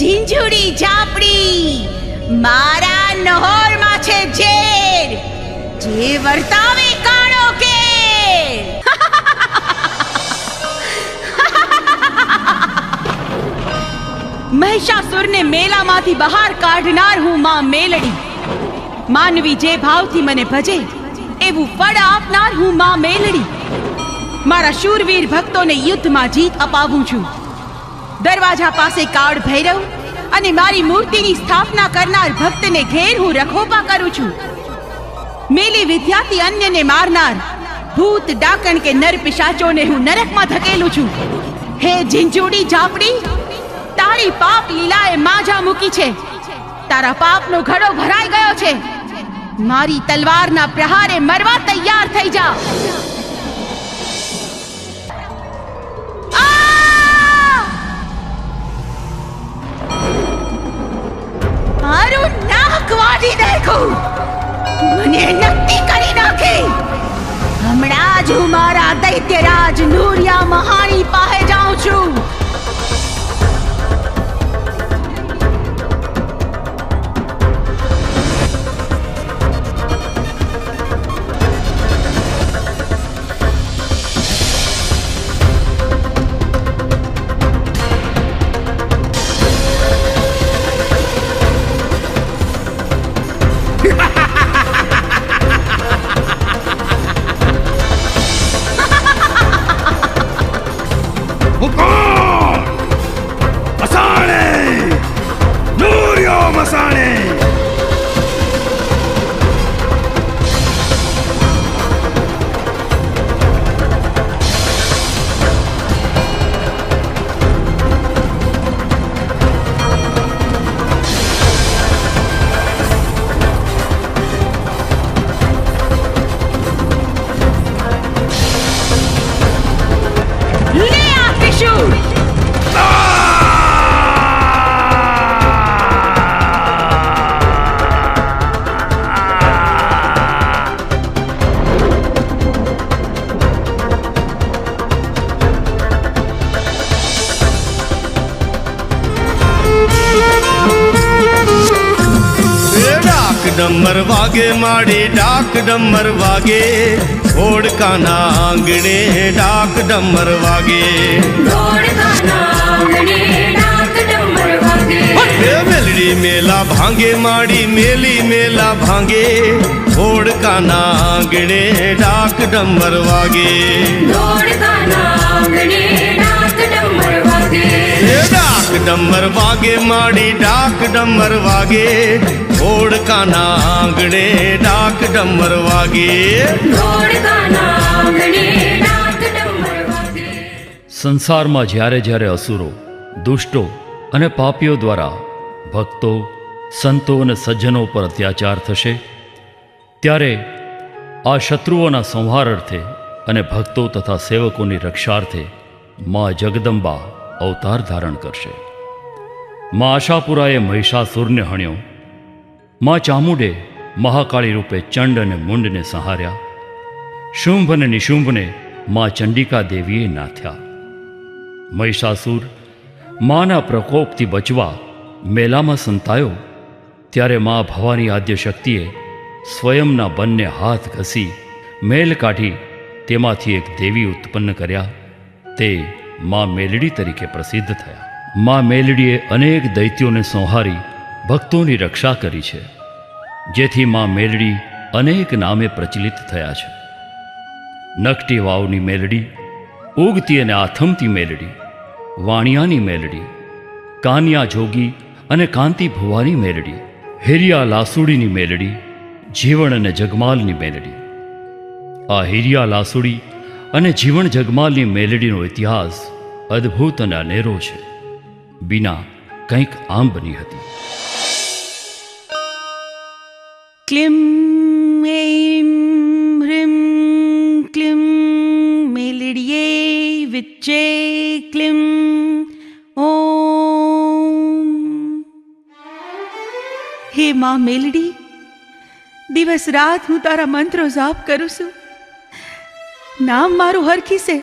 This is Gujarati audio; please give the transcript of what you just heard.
ઝીંઝુડી ઝાપડી. મારા નહોરમાં છે ઝેર. જે વર્તાવે કાળો કે મહિષાસુરને મેલામાંથી બહાર કાઢનાર હું માં મેલડી. માનવી જે ભાવથી મને ભજે, એવું ફળ આપનાર હું માં મેલડી. મારા શૂરવીર ભક્તોને યુદ્ધમાં જીત અપાવું છું. દરવાજા પાસે કાળ ભૈરવ અને મારી મૂર્તિની સ્થાપના કરનાર ભક્તને ઘેર હું રખોપા કરું છું. મેલી વિદ્યાથી અન્યને મારનાર ભૂત, ડાકણ કે નર પિશાચોને હું નરકમાં ધકેલું છું. હે ઝીંઝુડી ઝાપડી, તારી પાપ લીલાએ માજા મૂકી છે. તારા પાપનો ઘડો ભરાઈ ગયો છે. મારી તલવારના પ્રહારે મરવા તૈયાર થઈ જા. નાક નાખું મને નક્કી કરી નાખી! હમણાં જ હું મારા દૈત્યરાજ ડમર વાગે માડી ડાક ડમર વાગે. ઓડકાના આંગણે ડાક ડમર વાગે. મેલડી મેલા ભાંગે માડી મેલી મેલા ભાંગે. ઓળકાના આંગણે ડાક ડમર વાગે. ડાક ડમર વાગે માડી ડાક ડમર વાગે. ઓળકાના આંગણે ડાક ડમર વાગે. સંસારમાં જ્યારે જ્યારે અસુરો, દુષ્ટો અને પાપીઓ દ્વારા ભક્તો, સંતો અને સજ્જનો પર અત્યાચાર થશે, ત્યારે આ શત્રુઓના સંહાર અર્થે અને ભક્તો તથા સેવકોની રક્ષાર્થે મા જગદંબા અવતાર ધારણ કરશે. મા આશાપુરાએ મહિષાસુરને હણ્યો. મા ચામુંડે મહાકાળી રૂપે ચંડ અને મુંડને સંહાર્યા. શુંભ અને નિશુંભને મા ચંડિકા દેવીએ નાથ્યા. મહિષાસુર માના પ્રકોપથી બચવા મેલામાં સંતાયો, ત્યારે મા ભવાની આદ્ય શક્તિએ સ્વયંના બંને હાથ ઘસી મેલ કાઢી તેમાંથી એક દેવી ઉત્પન્ન કર્યા. તે મા મેલડી તરીકે પ્રસિદ્ધ થયા. મા મેલડીએ અનેક દૈત્યોને સંહારી ભક્તોની રક્ષા કરી છે, જેથી માં મેલડી અનેક નામે પ્રચલિત થયા છે. નકટી વાવની મેલડી, ઉગતી અને આથમતી મેલડી, વાણિયાની મેલડી, કાનિયા જોગી અને કાંતિ ભુવાની મેલડી, હિરિયા લાસુડીની મેલડી, જીવણ અને જગમાલની મેલડી. આ હિરિયા લાસુડી અને જીવણ જગમાલની મેલડીનો ઇતિહાસ અદ્ભુત અને અનેરો છે. બીના કંઈક આમ બની હતી. ક્લિમ એમ હ્રીમ ક્લિમ મેલડીએ વિચ્ચે ક્લિમ ઓમ હે માં મેલડી દિવસ રાત હું તારા મંત્રો જાપ કરું છું નામ મારું હરખી છે